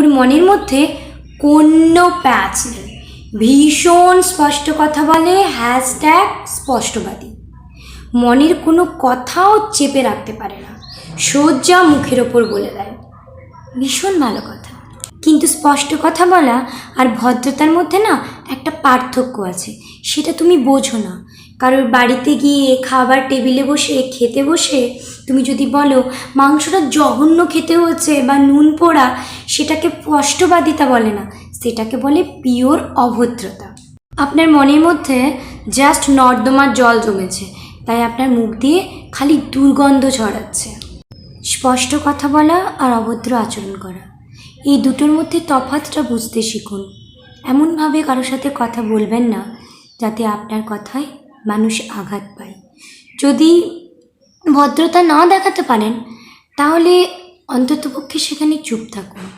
ওর মনের মধ্যে কোনো প্যাচ নেই। ভীষণ স্পষ্ট কথা বলে হ্যাশট্যাগ স্পষ্টবাদী। মনের কোনো কথাও চেপে রাখতে পারে না। সোজা মুখের ওপর বলে দেয়। ভীষণ ভালো কথা। কিন্তু স্পষ্ট কথা বলা আর ভদ্রতার মধ্যে না একটা পার্থক্য আছে। সেটা তুমি বোঝো না। কারোর বাড়িতে গিয়ে খাবার টেবিলে বসে, খেতে বসে, তুমি যদি বলো, মাংসটা জঘন্য খেতে হচ্ছে বা নুন পোড়া, সেটাকে স্পষ্টবাদিতা বলে না, সেটাকে বলে পিওর অভদ্রতা। আপনার মনের মধ্যে জাস্ট নর্দমার জল জমেছে, তাই আপনার মুখ দিয়ে খালি দুর্গন্ধ ছড়াচ্ছে। স্পষ্ট কথা বলা আর অভদ্র আচরণ করা, এই দুটোর মধ্যে তফাৎটা বুঝতে শিখুন। এমনভাবে কারোর সাথে কথা বলবেন না, যাতে আপনার কথায় মানুষ আঘাত পায়। যদি ভদ্রতা না দেখাতে পারেন তাহলে অন্ততপক্ষে সেখানে চুপ থাকুন।